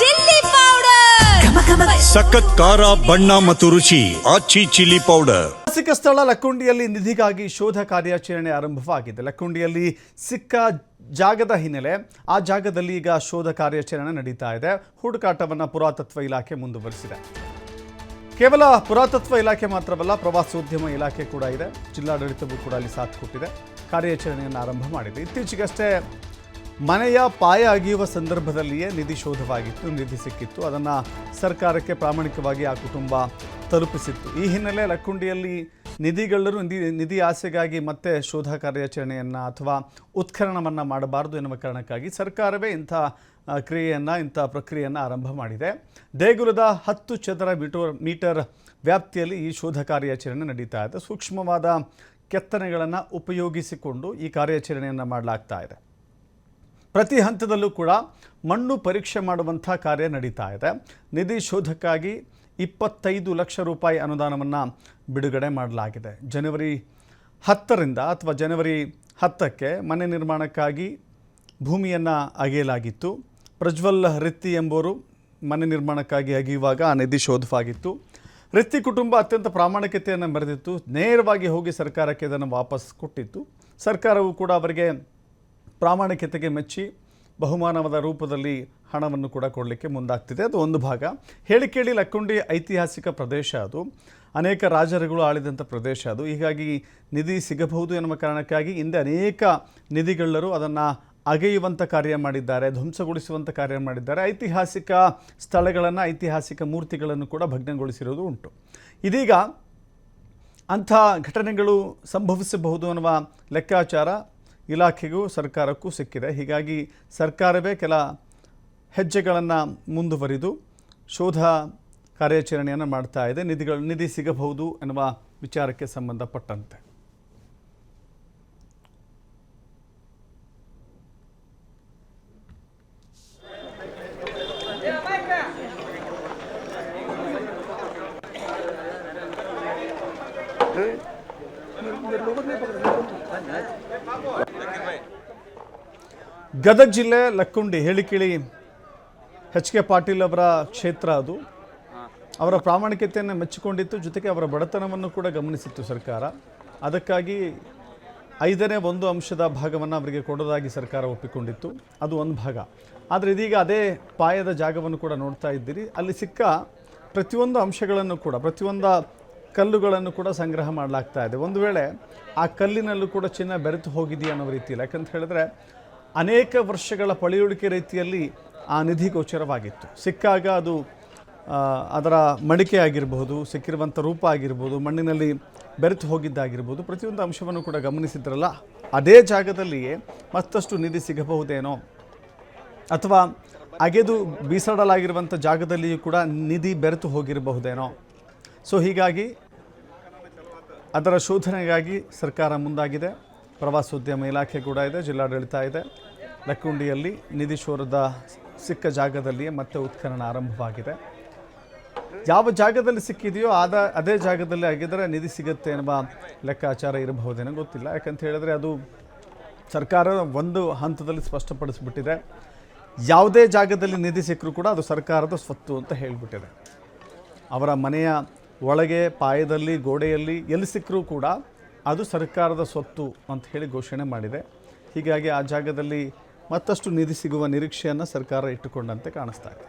Chilli powder. ಸಖತ್ ಖಾರ ಬಣ್ಣ ಮತ್ತು ರುಚಿ ಆಚಿ ಚಿಲ್ಲಿ ಪೌಡರ್. ಐತಿಹಾಸಿಕ ಸ್ಥಳ ಲಕ್ಕುಂಡಿಯಲ್ಲಿ ನಿಧಿಗಾಗಿ ಶೋಧ ಕಾರ್ಯಾಚರಣೆ ಆರಂಭವಾಗಿದೆ. ಲಕ್ಕುಂಡಿಯಲ್ಲಿ ಸಿಕ್ಕ ಜಾಗದ ಹಿನ್ನೆಲೆ ಆ ಜಾಗದಲ್ಲಿ ಈಗ ಶೋಧ ಕಾರ್ಯಾಚರಣೆ ನಡೀತಾ ಇದೆ. ಹುಡುಕಾಟವನ್ನು ಪುರಾತತ್ವ ಇಲಾಖೆ ಮುಂದುವರಿಸಿದೆ. ಕೇವಲ ಪುರಾತತ್ವ ಇಲಾಖೆ ಮಾತ್ರವಲ್ಲ ಪ್ರವಾಸೋದ್ಯಮ ಇಲಾಖೆ ಕೂಡ ಇದೆ. ಜಿಲ್ಲಾಡಳಿತವೂ ಕೂಡ ಅಲ್ಲಿ ಸಾಥ್ ಕೊಟ್ಟಿದೆ. ಕಾರ್ಯಾಚರಣೆಯನ್ನು ಆರಂಭ ಮಾಡಿದೆ. ಇತ್ತೀಚೆಗಷ್ಟೇ ಮನೆಯ ಪಾಯ ಅಗಿಯುವ ಸಂದರ್ಭದಲ್ಲಿಯೇ ನಿಧಿ ಶೋಧವಾಗಿತ್ತು, ನಿಧಿ ಸಿಕ್ಕಿತ್ತು. ಅದನ್ನು ಸರ್ಕಾರಕ್ಕೆ ಪ್ರಾಮಾಣಿಕವಾಗಿ ಆ ಕುಟುಂಬ ತಲುಪಿಸಿತ್ತು. ಈ ಹಿನ್ನೆಲೆ ಲಕ್ಕುಂಡಿಯಲ್ಲಿ ನಿಧಿಗಳ್ಳರು ನಿಧಿ ನಿಧಿ ಆಸೆಗಾಗಿ ಮತ್ತೆ ಶೋಧ ಕಾರ್ಯಾಚರಣೆಯನ್ನು ಅಥವಾ ಉತ್ಖನನವನ್ನು ಮಾಡಬಾರದು ಎನ್ನುವ ಕಾರಣಕ್ಕಾಗಿ ಸರ್ಕಾರವೇ ಇಂಥ ಕ್ರಿಯೆಯನ್ನು, ಇಂಥ ಪ್ರಕ್ರಿಯೆಯನ್ನು ಆರಂಭ ಮಾಡಿದೆ. ದೇಗುಲದ ಹತ್ತು ಚದರ ಮೀಟರ್ ಮೀಟರ್ ವ್ಯಾಪ್ತಿಯಲ್ಲಿ ಈ ಶೋಧ ಕಾರ್ಯಾಚರಣೆ ನಡೀತಾ ಇದೆ. ಸೂಕ್ಷ್ಮವಾದ ಕೆತ್ತನೆಗಳನ್ನು ಉಪಯೋಗಿಸಿಕೊಂಡು ಈ ಕಾರ್ಯಾಚರಣೆಯನ್ನು ಮಾಡಲಾಗ್ತಾ ಇದೆ. ಪ್ರತಿ ಹಂತದಲ್ಲೂ ಕೂಡ ಮಣ್ಣು ಪರೀಕ್ಷೆ ಮಾಡುವಂಥ ಕಾರ್ಯ ನಡೀತಾ ಇದೆ. ನಿಧಿ ಶೋಧಕ್ಕಾಗಿ ಇಪ್ಪತ್ತೈದು ಲಕ್ಷ ರೂಪಾಯಿ ಅನುದಾನವನ್ನು ಬಿಡುಗಡೆ ಮಾಡಲಾಗಿದೆ. ಜನವರಿ ಹತ್ತರಿಂದ ಅಥವಾ ಜನವರಿ ಹತ್ತಕ್ಕೆ ಮನೆ ನಿರ್ಮಾಣಕ್ಕಾಗಿ ಭೂಮಿಯನ್ನು ಅಗೆಯಲಾಗಿತ್ತು. ಪ್ರಜ್ವಲ್ ರಿತ್ತಿ ಎಂಬುವರು ಮನೆ ನಿರ್ಮಾಣಕ್ಕಾಗಿ ಅಗೆಯುವಾಗ ಆ ನಿಧಿ ಶೋಧವಾಗಿತ್ತು. ರಿತ್ತಿ ಕುಟುಂಬ ಅತ್ಯಂತ ಪ್ರಾಮಾಣಿಕತೆಯನ್ನು ಮೆರೆದಿತ್ತು ನೇರವಾಗಿ ಹೋಗಿ ಸರ್ಕಾರಕ್ಕೆ ಇದನ್ನು ವಾಪಸ್ ಕೊಟ್ಟಿತ್ತು. ಸರ್ಕಾರವು ಕೂಡ ಅವರಿಗೆ ಪ್ರಾಮಾಣಿಕತೆಗೆ ಮೆಚ್ಚಿ ಬಹುಮಾನವಾದ ರೂಪದಲ್ಲಿ ಹಣವನ್ನು ಕೂಡ ಕೊಡಲಿಕ್ಕೆ ಮುಂದಾಗ್ತಿದೆ. ಅದು ಒಂದು ಭಾಗ. ಹೇಳಿ ಕೇಳಿ ಲಕ್ಕುಂಡಿ ಐತಿಹಾಸಿಕ ಪ್ರದೇಶ ಅದು. ಅನೇಕ ರಾಜರುಗಳು ಆಳಿದಂಥ ಪ್ರದೇಶ ಅದು. ಹೀಗಾಗಿ ನಿಧಿ ಸಿಗಬಹುದು ಎನ್ನುವ ಕಾರಣಕ್ಕಾಗಿ ಹಿಂದೆ ಅನೇಕ ನಿಧಿಗಳ್ಳರು ಅದನ್ನು ಅಗೆಯುವಂಥ ಕಾರ್ಯ ಮಾಡಿದ್ದಾರೆ ಧ್ವಂಸಗೊಳಿಸುವಂಥ ಕಾರ್ಯ ಮಾಡಿದ್ದಾರೆ. ಐತಿಹಾಸಿಕ ಸ್ಥಳಗಳನ್ನು, ಐತಿಹಾಸಿಕ ಮೂರ್ತಿಗಳನ್ನು ಕೂಡ ಭಗ್ನಗೊಳಿಸಿರೋದು ಉಂಟು. ಇದೀಗ ಅಂಥ ಘಟನೆಗಳು ಸಂಭವಿಸಬಹುದು ಅನ್ನುವ ಲೆಕ್ಕಾಚಾರ ಇಲಾಖೆಗೂ ಸರ್ಕಾರಕ್ಕೂ ಸಿಕ್ಕಿದೆ. ಹೀಗಾಗಿ ಸರ್ಕಾರವೇ ಕೆಲ ಹೆಜ್ಜೆಗಳನ್ನು ಮುಂದುವರಿದು ಶೋಧ ಕಾರ್ಯಾಚರಣೆಯನ್ನು ಮಾಡ್ತಾ ಇದೆ. ನಿಧಿಗಳು, ನಿಧಿ ಸಿಗಬಹುದು ಎನ್ನುವ ವಿಚಾರಕ್ಕೆ ಸಂಬಂಧಪಟ್ಟಂತೆ. ಗದಗ ಜಿಲ್ಲೆ ಲಕ್ಕುಂಡಿ ಹೇಳಿಕಿಳಿ ಎಚ್ ಕೆ ಪಾಟೀಲ್ ಅವರ ಕ್ಷೇತ್ರ ಅದು. ಅವರ ಪ್ರಾಮಾಣಿಕತೆಯನ್ನು ಮೆಚ್ಚಿಕೊಂಡಿತ್ತು, ಜೊತೆಗೆ ಅವರ ಬಡತನವನ್ನು ಕೂಡ ಗಮನಿಸಿತ್ತು ಸರ್ಕಾರ. ಅದಕ್ಕಾಗಿ ಐದನೇ ಒಂದು ಅಂಶದ ಭಾಗವನ್ನು ಅವರಿಗೆ ಕೊಡೋದಾಗಿ ಸರ್ಕಾರ ಒಪ್ಪಿಕೊಂಡಿತ್ತು. ಅದು ಒಂದು ಭಾಗ. ಆದರೆ ಇದೀಗ ಅದೇ ಪಾಯದ ಜಾಗವನ್ನು ಕೂಡ ನೋಡ್ತಾ ಇದ್ದೀರಿ. ಅಲ್ಲಿ ಸಿಕ್ಕ ಪ್ರತಿಯೊಂದು ಅಂಶಗಳನ್ನು ಕೂಡ, ಪ್ರತಿಯೊಂದು ಕಲ್ಲುಗಳನ್ನು ಕೂಡ ಸಂಗ್ರಹ ಮಾಡಲಾಗ್ತಾ ಇದೆ. ಒಂದು ವೇಳೆ ಆ ಕಲ್ಲಿನಲ್ಲೂ ಕೂಡ ಚಿನ್ನ ಬೆರೆತು ಹೋಗಿದೆಯಾ ಅನ್ನೋ ರೀತಿಯಲ್ಲಿ ಯಾಕಂತ ಹೇಳಿದ್ರೆ ಅನೇಕ ವರ್ಷಗಳ ಪಳೆಯುಳಿಕೆ ರೀತಿಯಲ್ಲಿ ಆ ನಿಧಿ ಗೋಚರವಾಗಿತ್ತು. ಸಿಕ್ಕಾಗ ಅದು ಅದರ ಮಡಿಕೆ ಆಗಿರಬಹುದು, ಸಿಕ್ಕಿರುವಂಥ ರೂಪ ಆಗಿರ್ಬೋದು, ಮಣ್ಣಿನಲ್ಲಿ ಬೆರೆತು ಹೋಗಿದ್ದಾಗಿರ್ಬೋದು, ಪ್ರತಿಯೊಂದು ಅಂಶವನ್ನು ಕೂಡ ಗಮನಿಸಿದ್ರಲ್ಲ, ಅದೇ ಜಾಗದಲ್ಲಿಯೇ ಮತ್ತಷ್ಟು ನಿಧಿ ಸಿಗಬಹುದೇನೋ? ಅಥವಾ ಅಗೆದು ಬೀಸಾಡಲಾಗಿರುವಂಥ ಜಾಗದಲ್ಲಿಯೂ ಕೂಡ ನಿಧಿ ಬೆರೆತು ಹೋಗಿರಬಹುದೇನೋ? ಸೊ ಹೀಗಾಗಿ ಅದರ ಶೋಧನೆಗಾಗಿ ಸರ್ಕಾರ ಮುಂದಾಗಿದೆ. ಪ್ರವಾಸೋದ್ಯಮ ಇಲಾಖೆ ಕೂಡ ಇದೆ, ಜಿಲ್ಲಾಡಳಿತ ಇದೆ. ಲಕ್ಕುಂಡಿಯಲ್ಲಿ ನಿಧಿ ಶೋರದ ಸಿಕ್ಕ ಜಾಗದಲ್ಲಿಯೇ ಮತ್ತೆ ಉತ್ಖನನ ಆರಂಭವಾಗಿದೆ. ಯಾವ ಜಾಗದಲ್ಲಿ ಸಿಕ್ಕಿದೆಯೋ ಆದ, ಅದೇ ಜಾಗದಲ್ಲಿ ಆಗಿದ್ದರೆ ನಿಧಿ ಸಿಗುತ್ತೆ ಎನ್ನುವ ಲೆಕ್ಕಾಚಾರ ಇರಬಹುದೇನೋ ಗೊತ್ತಿಲ್ಲ. ಯಾಕಂತ ಹೇಳಿದ್ರೆ ಅದು ಸರ್ಕಾರ ಒಂದು ಹಂತದಲ್ಲಿ ಸ್ಪಷ್ಟಪಡಿಸಿಬಿಟ್ಟಿದೆ. ಯಾವುದೇ ಜಾಗದಲ್ಲಿ ನಿಧಿ ಸಿಕ್ಕರೂ ಕೂಡ ಅದು ಸರ್ಕಾರದ ಸ್ವತ್ತು ಅಂತ ಹೇಳಿಬಿಟ್ಟಿದೆ. ಅವರ ಮನೆಯ ಒಳಗೆ, ಪಾಯದಲ್ಲಿ, ಗೋಡೆಯಲ್ಲಿ ಎಲ್ಲಿ ಸಿಕ್ಕರೂ ಕೂಡ ಅದು ಸರ್ಕಾರದ ಸ್ವತ್ತು ಅಂತ ಹೇಳಿ ಘೋಷಣೆ ಮಾಡಿದೆ. ಹೀಗಾಗಿ ಆ ಜಾಗದಲ್ಲಿ ಮತ್ತಷ್ಟು ನಿಧಿ ಸಿಗುವ ನಿರೀಕ್ಷೆಯನ್ನು ಸರ್ಕಾರ ಇಟ್ಟುಕೊಂಡಂತೆ ಕಾಣಿಸ್ತಾ ಇದೆ.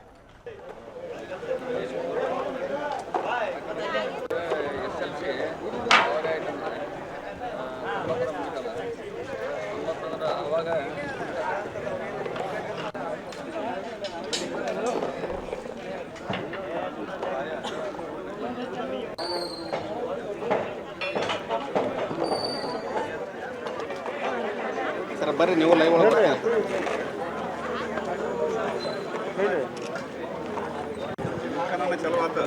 ಸರ ಬರ್ರಿ ನೀವು ಲೈವ್ ಒಳಗೆ ಚಲೋ ಆತ.